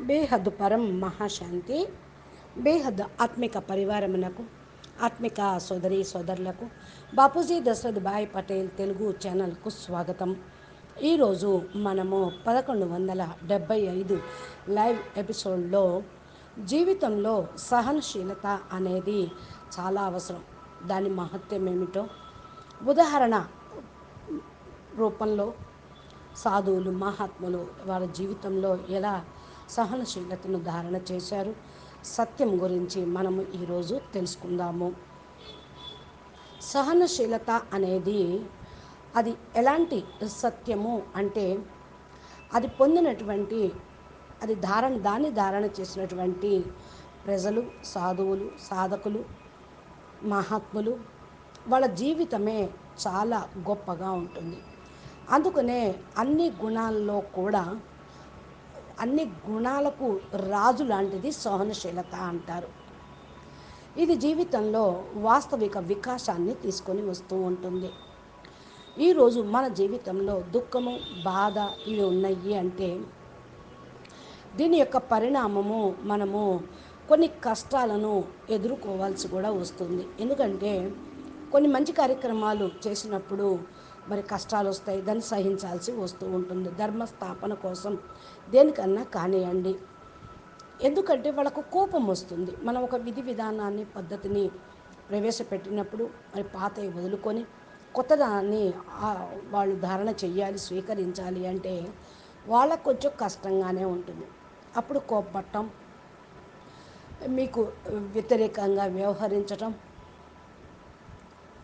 బేహద్ పరం మహాశాంతి బేహద్ ఆత్మిక పరివారమునకు ఆత్మిక సోదరి సోదరులకు బాపూజీ దశరథ్ భాయ్ పటేల్ తెలుగు ఛానల్కు స్వాగతం. ఈరోజు మనము పదకొండు వందల డెబ్భై ఐదు లైవ్ ఎపిసోడ్లో జీవితంలో సహనశీలత అనేది చాలా అవసరం. దాని మహత్యం ఏమిటో ఉదాహరణ రూపంలో సాధువులు మహాత్ములు వారి జీవితంలో ఎలా సహనశీలతను ధారణ చేశారు. సత్యం గురించి మనము ఈరోజు తెలుసుకుందాము. సహనశీలత అనేది అది ఎలాంటి సత్యము అంటే అది పొందినటువంటి అది ధారణ దాన్ని ధారణ చేసినటువంటి ప్రజలు సాధువులు సాధకులు మహాత్ములు వాళ్ళ జీవితమే చాలా గొప్పగా ఉంటుంది. అందుకనే అన్ని గుణాల్లో కూడా అన్ని గుణాలకు రాజు లాంటిది సహనశీలత అంటారు. ఇది జీవితంలో వాస్తవిక వికాసాన్ని తీసుకొని వస్తూ ఉంటుంది. ఈరోజు మన జీవితంలో దుఃఖము బాధ ఇవి ఉన్నాయి అంటే దీని యొక్క పరిణామము మనము కొన్ని కష్టాలను ఎదుర్కోవాల్సి కూడా వస్తుంది. ఎందుకంటే కొన్ని మంచి కార్యక్రమాలు చేసినప్పుడు మరి కష్టాలు వస్తాయి దాన్ని సహించాల్సి వస్తూ ఉంటుంది. ధర్మస్థాపన కోసం దేనికన్నా కానివ్వండి ఎందుకంటే వాళ్ళకు కోపం వస్తుంది. మనం ఒక విధి విధానాన్ని పద్ధతిని ప్రవేశపెట్టినప్పుడు మరి పాతవి వదులుకొని కొత్తదాన్ని వాళ్ళు ధారణ చేయాలి స్వీకరించాలి అంటే వాళ్ళకు కొంచెం కష్టంగానే ఉంటుంది. అప్పుడు కోపట్టం మీకు వ్యతిరేకంగా వ్యవహరించటం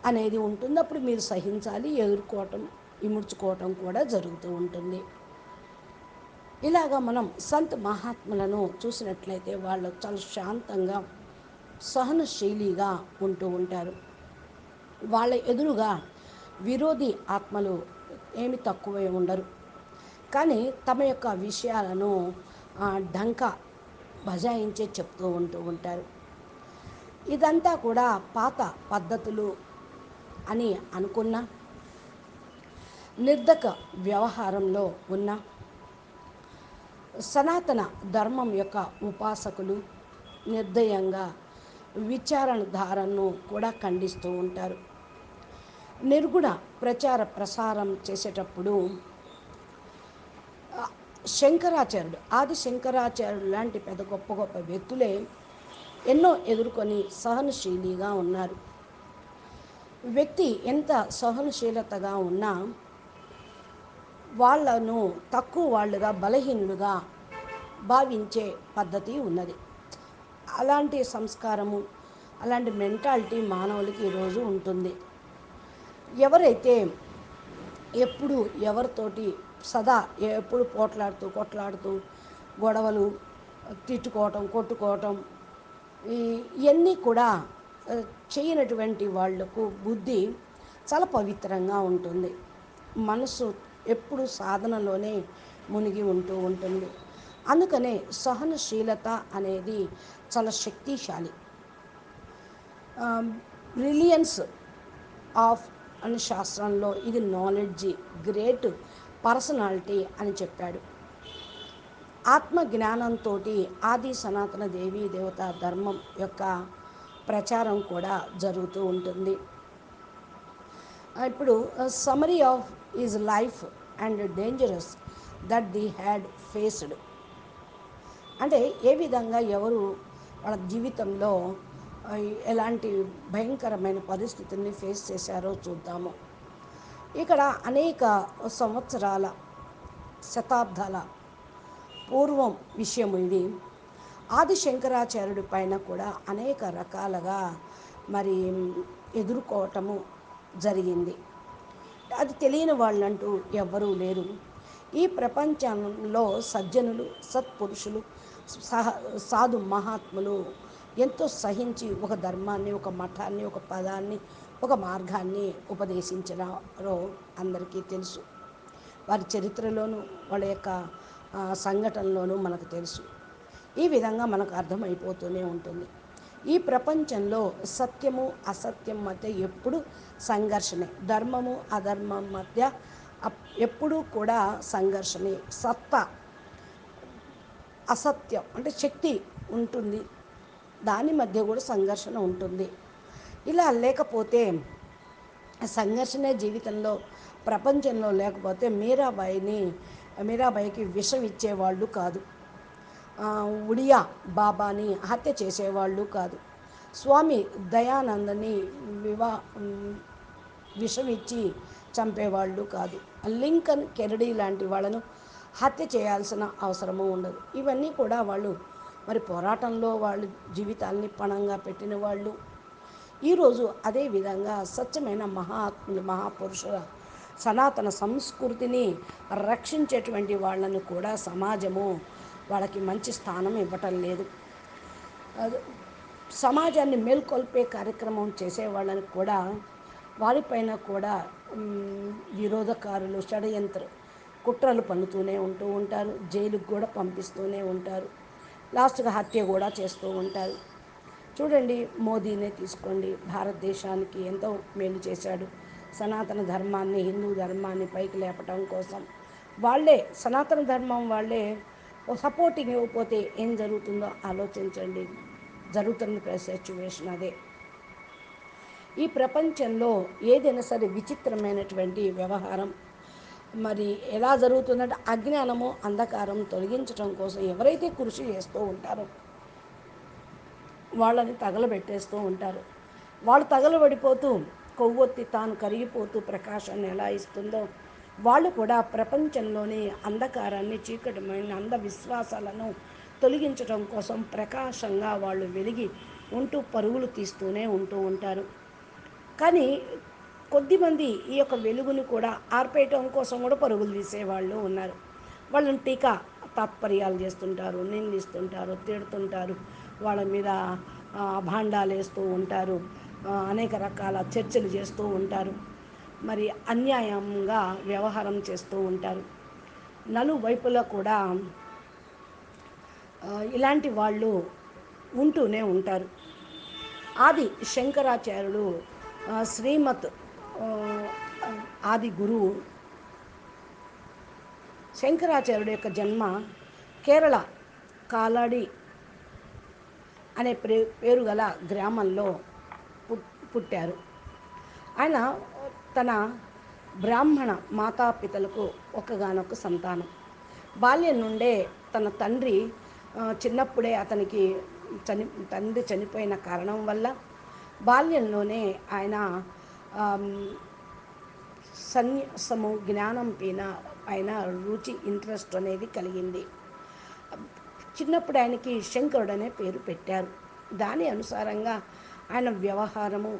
అనేది ఉంటుంది. అప్పుడు మీరు సహించాలి ఎదుర్కోవటం ఇముడ్చుకోవటం కూడా జరుగుతూ ఉంటుంది. ఇలాగా మనం సంత్ మహాత్ములను చూసినట్లయితే వాళ్ళు చాలా శాంతంగా సహనశీలిగా ఉంటూ ఉంటారు. వాళ్ళ ఎదురుగా విరోధి ఆత్మలు ఏమి తక్కువే ఉండరు. కానీ తమ యొక్క విషయాలను డంక బజాయించే చెప్తూ ఉంటూ ఉంటారు. ఇదంతా కూడా పాత పద్ధతులు అని అనుకున్న నిర్ధక వ్యవహారంలో ఉన్న సనాతన ధర్మం యొక్క ఉపాసకులు నిర్దయంగా విచారణ ధారను కూడా ఖండిస్తూ ఉంటారు. నిర్గుణ ప్రచార ప్రసారం చేసేటప్పుడు శంకరాచార్యుడు ఆది శంకరాచార్యుడు లాంటి పెద్ద గొప్ప గొప్ప వ్యక్తులే ఎన్నో ఎదుర్కొని సహనశీలిగా ఉన్నారు. వ్యక్తి ఎంత సహనశీలతగా ఉన్నా వాళ్ళను తక్కువ వాళ్ళుగా బలహీనులుగా భావించే పద్ధతి ఉన్నది. అలాంటి సంస్కారము అలాంటి మెంటాలిటీ మానవులకి ఈరోజు ఉంటుంది. ఎవరైతే ఎప్పుడు ఎవరితోటి సదా ఎప్పుడు పోట్లాడుతూ కొట్లాడుతూ గొడవలు తిట్టుకోవటం కొట్టుకోవటం ఇవన్నీ కూడా చేయనటువంటి వాళ్ళకు బుద్ధి చాలా పవిత్రంగా ఉంటుంది. మనసు ఎప్పుడు సాధనలోనే మునిగి ఉంటూ ఉంటుంది. అందుకనే సహనశీలత అనేది చాలా శక్తిశాలి. బ్రిలియన్స్ ఆఫ్ అని శాస్త్రంలో ఇది నాలెడ్జి గ్రేట్ పర్సనాలిటీ అని చెప్పాడు. ఆత్మ జ్ఞానంతో ఆది సనాతన దేవీ దేవత ధర్మం యొక్క ప్రచారం కూడా జరుగుతూ ఉంటుంది. ఇప్పుడు summary of is life and dangerous that the had faced అంటే ఏ విధంగా ఎవరు వాళ్ళ జీవితంలో ఎలాంటి భయంకరమైన పరిస్థితుల్ని ఫేస్ చేశారో చూద్దాము. ఇక్కడ అనేక సంవత్సరాల శతాబ్దాల పూర్వం విషయం ఇది ఆది శంకరాచార్యుడి పైన కూడా అనేక రకాలుగా మరి ఎదుర్కోవటము జరిగింది. అది తెలియని వాళ్ళంటూ ఎవ్వరూ లేరు. ఈ ప్రపంచంలో సజ్జనులు సత్పురుషులు సహ సాధు మహాత్ములు ఎంతో సహించి ఒక ధర్మాన్ని ఒక మఠాన్ని ఒక పదాన్ని ఒక మార్గాన్ని ఉపదేశించినారో అందరికీ తెలుసు. వారి చరిత్రలోనూ వాళ్ళ యొక్క సంఘటనలోనూ మనకు తెలుసు. ఈ విధంగా మనకు అర్థమైపోతూనే ఉంటుంది. ఈ ప్రపంచంలో సత్యము అసత్యం మధ్య ఎప్పుడు సంఘర్షణే. ధర్మము అధర్మం మధ్య ఎప్పుడూ కూడా సంఘర్షణే. సత్తా అసత్యం అంటే శక్తి ఉంటుంది. దాని మధ్య కూడా సంఘర్షణ ఉంటుంది. ఇలా లేకపోతే సంఘర్షణ జీవితంలో ప్రపంచంలో లేకపోతే మీరాబాయిని మీరాబాయికి విషం ఇచ్చేవాళ్ళు కాదు. ఉడియా బాబాని హత్య చేసేవాళ్ళు కాదు. స్వామి దయానందని వివా విషమిచ్చి విషం ఇచ్చి చంపేవాళ్ళు కాదు. లింకన్ కెరడీ లాంటి వాళ్ళను హత్య చేయాల్సిన అవసరము ఉండదు. ఇవన్నీ కూడా వాళ్ళు మరి పోరాటంలో వాళ్ళు జీవితాల్ని పణంగా పెట్టిన వాళ్ళు. ఈరోజు అదే విధంగా స్వచ్ఛమైన మహాత్ములు మహాపురుషుల సనాతన సంస్కృతిని రక్షించేటువంటి వాళ్ళను కూడా సమాజము వాళ్ళకి మంచి స్థానం ఇవ్వటం లేదు. సమాజాన్ని మేల్కొల్పే కార్యక్రమం చేసే వాళ్ళని కూడా వారిపైన కూడా విరోధకారులు షడయంత్ర కుట్రలు పన్నుతూనే ఉంటూ ఉంటారు. జైలుకు కూడా పంపిస్తూనే ఉంటారు. లాస్ట్గా హత్య కూడా చేస్తూ ఉంటారు. చూడండి మోదీనే తీసుకోండి. భారతదేశానికి ఎంతో మేలు చేశాడు. సనాతన ధర్మాన్ని హిందూ ధర్మాన్ని పైకి లేపటం కోసం. వాళ్ళే సనాతన ధర్మం వాళ్ళే ఓ సపోర్టింగ్ ఇవ్వకపోతే ఏం జరుగుతుందో ఆలోచించండి. జరుగుతున్న సిచ్యువేషన్ అదే. ఈ ప్రపంచంలో ఏదైనా సరే విచిత్రమైనటువంటి వ్యవహారం మరి ఎలా జరుగుతుందంటే అజ్ఞానము అంధకారం తొలగించడం కోసం ఎవరైతే కృషి చేస్తూ ఉంటారో వాళ్ళని తగలబెట్టేస్తూ ఉంటారు. వాళ్ళు తగలబడిపోతూ కొవ్వొత్తి తాను కరిగిపోతూ ప్రకాశాన్ని ఎలా ఇస్తుందో వాళ్ళు కూడా ప్రపంచంలోని అంధకారాన్ని చీకటమైన అంధవిశ్వాసాలను తొలగించడం కోసం ప్రకాశంగా వాళ్ళు వెలిగి ఉంటూ పరుగులు తీస్తూనే ఉంటూ ఉంటారు. కానీ కొద్దిమంది ఈ యొక్క వెలుగుని కూడా ఆర్పేయటం కోసం కూడా పరుగులు తీసేవాళ్ళు ఉన్నారు. వాళ్ళని టీకా తాత్పర్యాలు చేస్తుంటారు నిందిస్తుంటారు తిడుతుంటారు వాళ్ళ మీద భాండాలు వేస్తూ ఉంటారు అనేక రకాల చర్చలు చేస్తూ ఉంటారు. మరి అన్యాయంగా వ్యవహారం చేస్తూ ఉంటారు. నలువైపులా కూడా ఇలాంటి వాళ్ళు ఉంటూనే ఉంటారు. ఆది శంకరాచార్యులు శ్రీమత్ ఆది గురువు శంకరాచార్యుడు యొక్క జన్మ కేరళ కాలాడి అనే పేరు గల గ్రామంలో పుట్టారు. ఆయన తన బ్రాహ్మణ మాతాపితలకు ఒకగానొక సంతానం. బాల్యం నుండే తన తండ్రి చిన్నప్పుడే అతనికి చని తండ్రి చనిపోయిన కారణం వల్ల బాల్యంలోనే ఆయన సన్యాసము జ్ఞానం పైన ఆయన రుచి ఇంట్రెస్ట్ అనేది కలిగింది. చిన్నప్పుడు ఆయనకి శంకరుడు అనే పేరు పెట్టారు. దాని అనుసారంగా ఆయన వ్యవహారము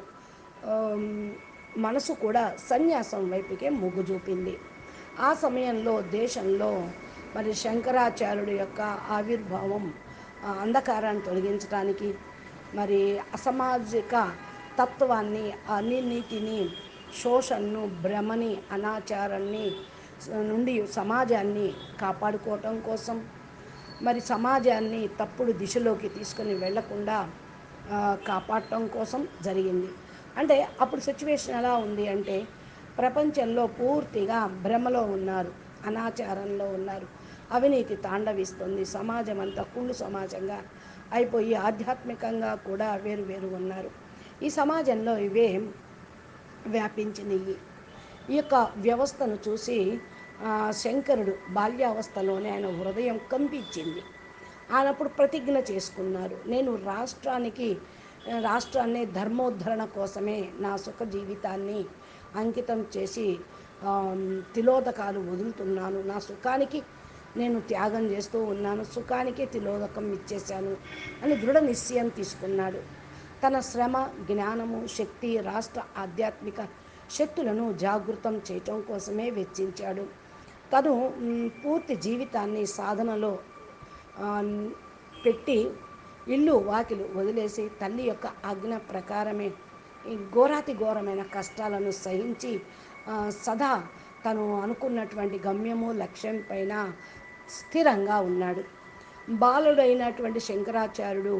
మనసు కూడా సన్యాసం వైపుకే మొగ్గు చూపింది. ఆ సమయంలో దేశంలో మరి శంకరాచార్యుడి యొక్క ఆవిర్భావం అంధకారాన్ని తొలగించడానికి మరి అసామాజిక తత్వాన్ని అనినీతిని శోషణను భ్రమని అనాచారాన్ని నుండి సమాజాన్ని కాపాడుకోవటం కోసం మరి సమాజాన్ని తప్పుడు దిశలోకి తీసుకుని వెళ్ళకుండా కాపాడటం కోసం జరిగింది. అంటే అప్పుడు సిచ్యువేషన్ ఎలా ఉంది అంటే ప్రపంచంలో పూర్తిగా భ్రమలో ఉన్నారు అనాచారంలో ఉన్నారు. అవినీతి తాండవిస్తుంది సమాజం అంతా కుళ్ళు సమాజంగా అయిపోయి ఆధ్యాత్మికంగా కూడా వేరు వేరు ఉన్నారు. ఈ సమాజంలో ఇవే వ్యాపించినవి ఈ యొక్క వ్యవస్థను చూసి శంకరుడు బాల్యావస్థలోనే ఆయన హృదయం కంపించింది. ఆయనప్పుడు ప్రతిజ్ఞ చేసుకున్నారు నేను రాష్ట్రానికి రాష్ట్రాన్ని ధర్మోద్ధరణ కోసమే నా సుఖ జీవితాన్ని అంకితం చేసి తిలోదకాలు వదులుతున్నాను. నా సుఖానికి నేను త్యాగం చేస్తూ ఉన్నాను. సుఖానికే తిలోదకం ఇచ్చేశాను అని దృఢ నిశ్చయం తీసుకున్నాడు. తన శ్రమ జ్ఞానము శక్తి రాష్ట్ర ఆధ్యాత్మిక శక్తులను జాగృతం చేయటం కోసమే వెచ్చించాడు. తను పూర్తి జీవితాన్ని సాధనలో పెట్టి ఇల్లు వాకిలు వదిలేసి తల్లి యొక్క ఆజ్ఞ ప్రకారమే ఈ ఘోరాతి ఘోరమైన కష్టాలను సహించి సదా తను అనుకున్నటువంటి గమ్యము లక్ష్యం పైన స్థిరంగా ఉన్నాడు. బాలుడైనటువంటి శంకరాచార్యుడు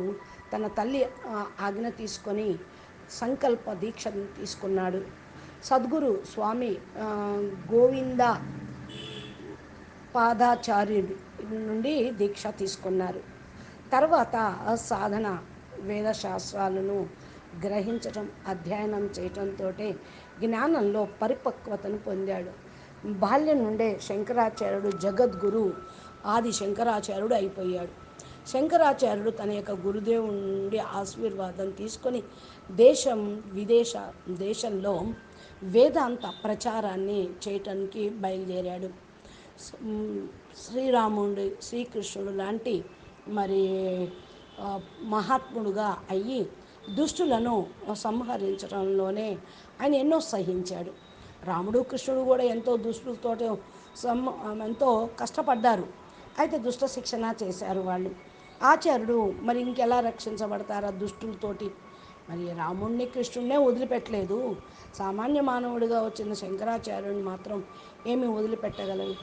తన తల్లి ఆజ్ఞ తీసుకొని సంకల్ప దీక్షను తీసుకున్నాడు. సద్గురు స్వామి గోవింద పాదాచార్యుడి నుండి దీక్ష తీసుకున్నారు. తర్వాత సాధన వేద శాస్త్రాలను గ్రహించటం అధ్యయనం చేయటంతో జ్ఞానంలో పరిపక్వతను పొందాడు. బాల్యం నుండే శంకరాచార్యుడు జగద్గురు ఆది శంకరాచార్యుడు అయిపోయాడు. శంకరాచార్యుడు తన యొక్క గురుదేవుడి నుండి ఆశీర్వాదం తీసుకొని దేశం విదేశ దేశంలో వేదాంత ప్రచారాన్ని చేయటానికి బయలుదేరాడు. శ్రీరాముడు శ్రీకృష్ణుడు లాంటి మరి మహాత్ముడుగా అయ్యి దుష్టులను సంహరించడంలోనే ఆయన ఎన్నో సహించాడు. రాముడు కృష్ణుడు కూడా ఎంతో దుష్టులతో సమ్ ఎంతో కష్టపడ్డారు. అయితే దుష్ట శిక్షణ చేశారు వాళ్ళు. ఆచార్యుడు మరి ఇంకెలా రక్షించబడతారా దుష్టులతోటి? మరి రాముణ్ణి కృష్ణుడినే వదిలిపెట్టలేదు. సామాన్య మానవుడిగా వచ్చిన శంకరాచార్యుడిని మాత్రం ఏమీ వదిలిపెట్టగలరు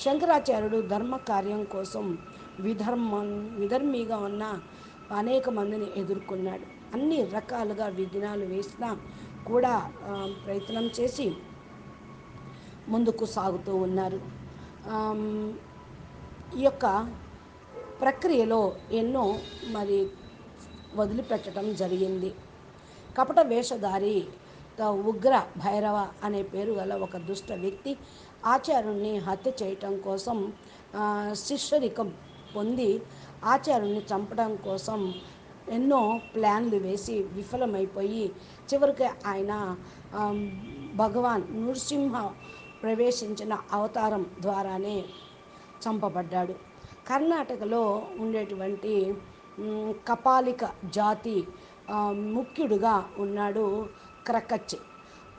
శంకరాచార్యుడు ధర్మ కార్యం కోసం విధర్మం విధర్మిగా ఉన్న అనేక మందిని ఎదుర్కొన్నాడు. అన్ని రకాలుగా విఘ్నాలు వేసినా కూడా ప్రయత్నం చేసి ముందుకు సాగుతూ ఉన్నారు. ఈ యొక్క ప్రక్రియలో ఎన్నో మరి వదిలిపెట్టడం జరిగింది. కపట వేషధారి ఉగ్ర భైరవ అనే పేరు గల ఒక దుష్ట వ్యక్తి ఆచార్యుణ్ణి హత్య చేయటం కోసం శిష్యరికం పొంది ఆచార్యుని చంపడం కోసం ఎన్నో ప్లాన్లు వేసి విఫలమైపోయి చివరికి ఆయన భగవాన్ నృసింహ ప్రవేశించిన అవతారం ద్వారానే చంపబడ్డాడు. కర్ణాటకలో ఉండేటువంటి కపాలిక జాతి ముఖ్యుడుగా ఉన్నాడు క్రకచ్.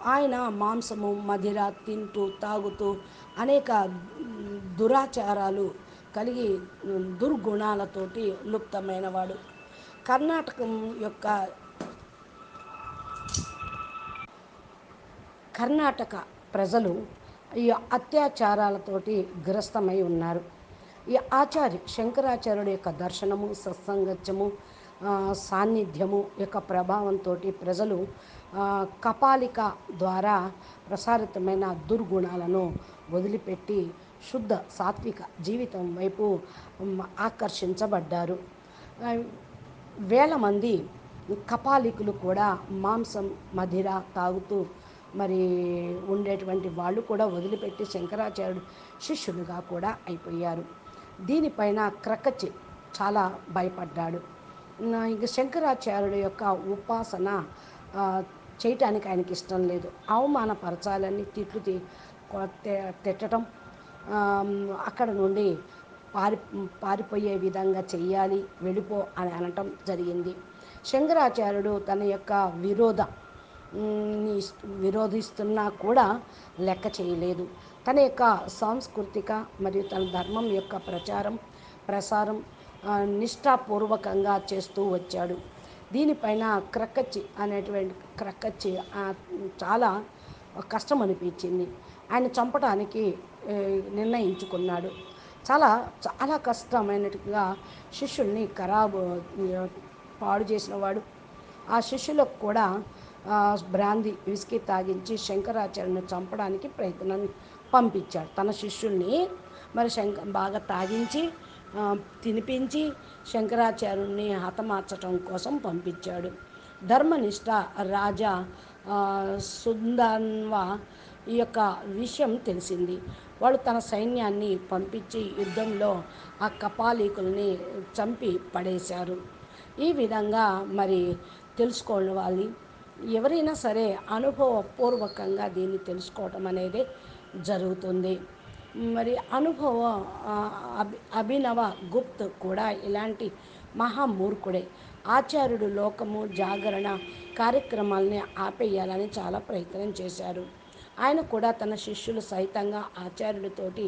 ఆయన మాంసము మదిర తింటూ తాగుతూ అనేక దురాచారాలు కలిగి దుర్గుణాలతోటి లుప్తమైనవాడు. కర్ణాటకం యొక్క కర్ణాటక ప్రజలు ఈ అత్యాచారాలతోటి గ్రస్తమై ఉన్నారు. ఈ ఆచార్య శంకరాచార్యుడి యొక్క దర్శనము సత్సంగత్యము సాన్నిధ్యము యొక్క ప్రభావంతో ప్రజలు కపాలిక ద్వారా ప్రసారితమైన దుర్గుణాలను వదిలిపెట్టి శుద్ధ సాత్విక జీవితం వైపు ఆకర్షించబడ్డారు. వేల మంది కపాలికులు కూడా మాంసం మధిర తాగుతూ మరి ఉండేటువంటి వాళ్ళు కూడా వదిలిపెట్టి శంకరాచార్యుడు శిష్యులుగా కూడా అయిపోయారు. దీనిపైన క్రకచి చాలా భయపడ్డాడు. ఇంక శంకరాచార్యుడు యొక్క ఉపాసన చేయటానికి ఆయనకి ఇష్టం లేదు. అవమానపరచాలని తిట్లు తిట్టడం అక్కడ నుండి పారి పారిపోయే విధంగా చెయ్యాలి వెళ్ళిపో అని అనటం జరిగింది. శంకరాచార్యుడు తన యొక్క విరోధ విరోధిస్తున్నా కూడా లెక్క చేయలేదు. తన యొక్క సాంస్కృతిక మరియు తన ధర్మం యొక్క ప్రచారం ప్రసారం నిష్ఠాపూర్వకంగా చేస్తూ వచ్చాడు. దీనిపైన క్రక్కచ్చి అనేటువంటి క్రక్కచ్చి చాలా కష్టం అనిపించింది ఆయన చంపడానికి నిర్ణయించుకున్నాడు. చాలా చాలా కష్టమైనట్టుగా శిష్యుల్ని ఖరాబు పాడు చేసినవాడు ఆ శిష్యులకు కూడా బ్రాంది విసికి తాగించి శంకరాచార్యుని చంపడానికి ప్రయత్నం పంపించాడు. తన శిష్యుల్ని మరి శంక బాగా తాగించి తినిపించి శంకరాచార్యుని హతమార్చటం కోసం పంపించాడు. ధర్మనిష్ట రాజా సుందన్వ ఈ యొక్క విషయం తెలిసింది. వాడు తన సైన్యాన్ని పంపించి యుద్ధంలో ఆ కపాలీకుల్ని చంపి పడేశారు. ఈ విధంగా మరి తెలుసుకోవాలి ఎవరైనా సరే అనుభవపూర్వకంగా దీన్ని తెలుసుకోవటం అనేది జరుగుతుంది. మరి అనుభవ అభి అభినవ గుప్త్ కూడా ఇలాంటి మహామూర్ఖుడే. ఆచార్యుడు లోకము జాగరణ కార్యక్రమాలని ఆపేయాలని చాలా ప్రయత్నం చేశారు. ఆయన కూడా తన శిష్యులు సైతంగా ఆచార్యుడితోటి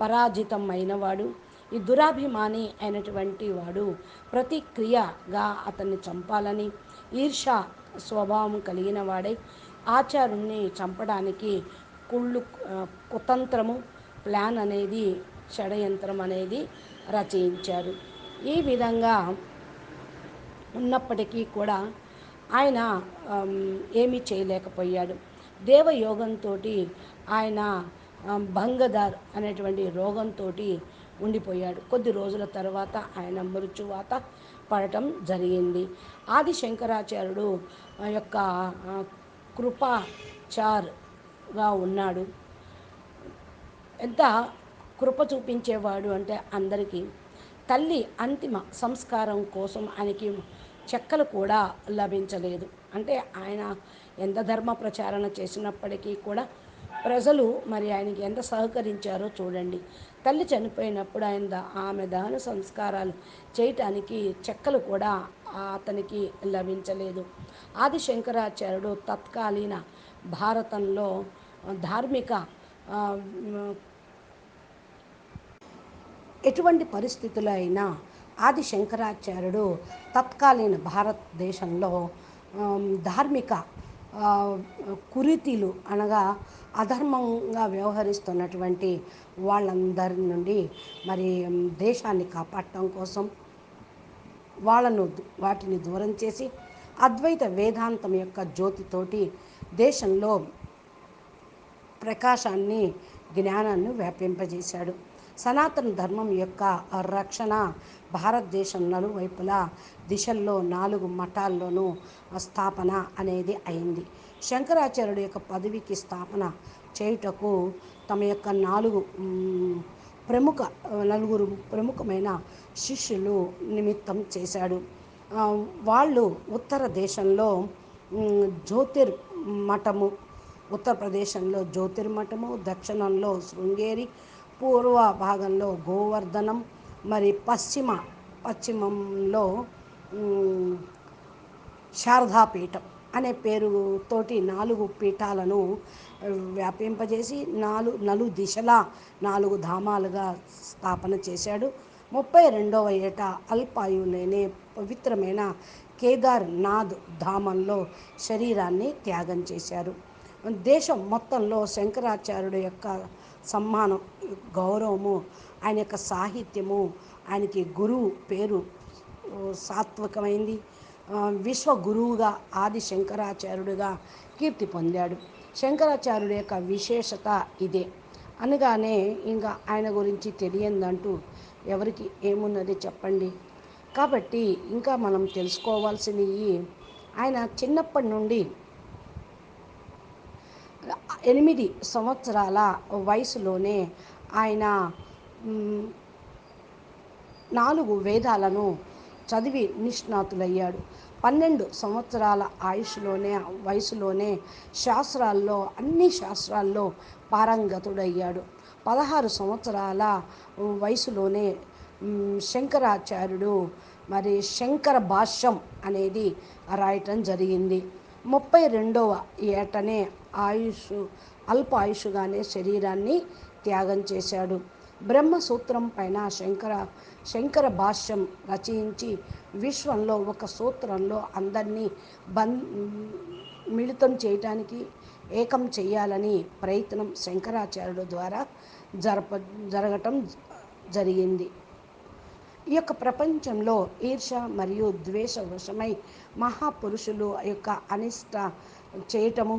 పరాజితమైనవాడు. ఈ దురాభిమాని అయినటువంటి వాడు ప్రతిక్రియగా అతన్ని చంపాలని ఈర్ష స్వభావం కలిగిన వాడై ఆచార్యుణ్ణి చంపడానికి కుళ్ళు కుతంత్రము ప్లాన్ అనేది షడయంత్రం అనేది రచయించారు ఈ విధంగా ఉన్నప్పటికీ కూడా ఆయన ఏమీ చేయలేకపోయాడు. దేవయోగంతో ఆయన భంగదార్ అనేటువంటి రోగంతో ఉండిపోయాడు. కొద్ది రోజుల తర్వాత ఆయన మృత్యువాత పడటం జరిగింది. ఆది శంకరాచార్యుడు ఆ యొక్క కృపాచార్గా ఉన్నాడు. ఎంత కృప చూపించేవాడు అంటే అందరికీ. తల్లి అంతిమ సంస్కారం కోసం ఆయనకి చెక్కలు కూడా లభించలేదు. అంటే ఆయన ఎంత ధర్మ ప్రచారణ చేసినప్పటికీ కూడా ప్రజలు మరి ఆయనకి ఎంత సహకరించారో చూడండి. తల్లి చనిపోయినప్పుడు ఆయన ఆమె దహన సంస్కారాలు చేయటానికి చెక్కలు కూడా అతనికి లభించలేదు. ఆది శంకరాచార్యుడు తత్కాలీన భారతంలో ధార్మిక ఎటువంటి పరిస్థితుల్లో అయినా ఆది శంకరాచార్యుడు తత్కాలీన భారతదేశంలో ధార్మిక కురీతిలు అనగా అధర్మంగా వ్యవహరిస్తున్నటువంటి వాళ్ళందరి నుండి మరి దేశాన్ని కాపాడటం కోసం వాళ్ళను వాటిని దూరం చేసి అద్వైత వేదాంతం యొక్క జ్యోతితోటి దేశంలో ప్రకాశాన్ని జ్ఞానాన్ని వ్యాపింపజేశాడు. సనాతన ధర్మం యొక్క రక్షణ భారతదేశం నలువైపులా దిశల్లో నాలుగు మఠాల్లోనూ స్థాపన అనేది అయింది. శంకరాచార్యుడు యొక్క పదవికి స్థాపన చేయుటకు తమ యొక్క నాలుగు ప్రముఖ నలుగురు ప్రముఖమైన శిష్యులు నిమిత్తం చేశాడు. వాళ్ళు ఉత్తర దేశంలో జ్యోతిర్ మఠము ఉత్తరప్రదేశంలో జ్యోతిర్మఠము దక్షిణంలో శృంగేరి పూర్వ భాగంలో గోవర్ధనం మరి పశ్చిమ పశ్చిమంలో శారదాపీఠం అనే పేరుతోటి నాలుగు పీఠాలను వ్యాపింపజేసి నాలుగు నలు దిశలా నాలుగు ధామాలుగా స్థాపన చేశాడు. ముప్పై రెండవ ఏట అల్పాయులేనే పవిత్రమైన కేదార్నాథ్ ధామంలో శరీరాన్ని త్యాగం చేశారు. దేశం మొత్తంలో శంకరాచార్యుడు యొక్క సమ్మానం గౌరవము ఆయన యొక్క సాహిత్యము ఆయనకి గురువు పేరు సాత్వికమైంది. విశ్వ గురువుగా ఆది శంకరాచార్యుడిగా కీర్తి పొందాడు. శంకరాచార్యుడి యొక్క విశేషత ఇదే. అనగానే ఇంకా ఆయన గురించి తెలియందంటూ ఎవరికి ఏమున్నది చెప్పండి. కాబట్టి ఇంకా మనం తెలుసుకోవాల్సినవి ఆయన చిన్నప్పటి నుండి ఎనిమిది సంవత్సరాల వయసులోనే ఆయన నాలుగు వేదాలను చదివి నిష్ణాతులయ్యాడు. పన్నెండు సంవత్సరాల ఆయుష్లోనే వయసులోనే శాస్త్రాల్లో అన్ని శాస్త్రాల్లో పారంగతుడయ్యాడు. పదహారు సంవత్సరాల వయసులోనే శంకరాచార్యుడు మరి శంకర భాష్యం అనేది రాయటం జరిగింది. ముప్పై రెండవ ఏటనే ఆయుష్ అల్ప ఆయుష్గానే శరీరాన్ని త్యాగం చేశాడు. బ్రహ్మసూత్రం పైన శంకర శంకర భాష్యం రచయించి విశ్వంలో ఒక సూత్రంలో అందరినీ బం మిళితం చేయటానికి ఏకం చేయాలని ప్రయత్నం శంకరాచార్యుడు ద్వారా జరప జరగటం జరిగింది. ఈ యొక్క ప్రపంచంలో ఈర్ష మరియు ద్వేష వశమై మహాపురుషులు యొక్క అనిష్ట చేయటము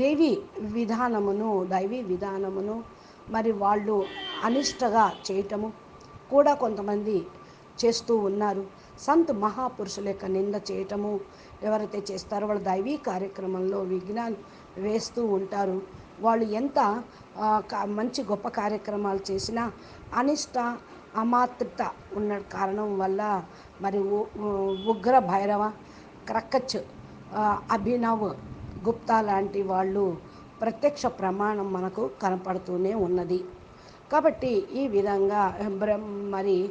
దేవి విధానమును దైవీ విధానమును మరి వాళ్ళు అనిష్టగా చేయటము కూడా కొంతమంది చేస్తూ ఉన్నారు. సంత్ మహాపురుషుల యొక్క నింద చేయటము ఎవరైతే చేస్తారో వాళ్ళు దైవీ కార్యక్రమంలో విఘ్నాలు వేస్తూ ఉంటారు. వాళ్ళు ఎంత మంచి గొప్ప కార్యక్రమాలు చేసినా అనిష్ట అమాత్రత ఉన్న కారణం వల్ల మరి ఉ- ఉగ్ర భైరవ క్రక్కచ్ అభినవ్ గుప్తా లాంటి వాళ్ళు ప్రత్యక్ష ప్రమాణం మనకు కనపడుతూనే ఉన్నది. కాబట్టి ఈ విధంగా మరి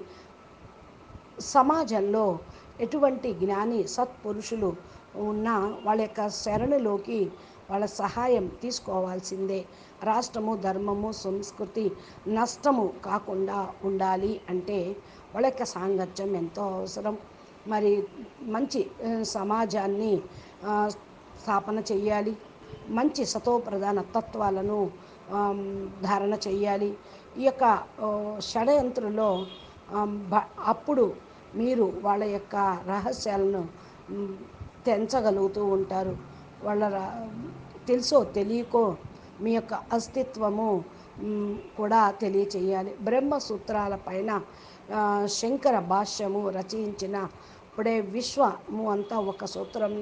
సమాజంలో ఎటువంటి జ్ఞాని సత్పురుషులు ఉన్న వాళ్ళ యొక్క శరణులోకి వాళ్ళ సహాయం తీసుకోవాల్సిందే. రాష్ట్రము ధర్మము సంస్కృతి నష్టము కాకుండా ఉండాలి అంటే వాళ్ళ యొక్క సాంగత్యం ఎంతో అవసరం. మరి మంచి సమాజాన్ని స్థాపన చేయాలి. మంచి సతోప్రధాన తత్వాలను ధారణ చేయాలి. ఈ యొక్క షడయంత్రులో బ- అప్పుడు మీరు వాళ్ళ యొక్క రహస్యాలను తెంచగలుగుతూ ఉంటారు. వాళ్ళ తెలుసో తెలియకో మీ యొక్క అస్తిత్వము కూడా తెలియచేయాలి. బ్రహ్మ సూత్రాల పైన శంకర భాష్యము రచయించిన ఇప్పుడే విశ్వము అంతా ఒక సూత్రంలో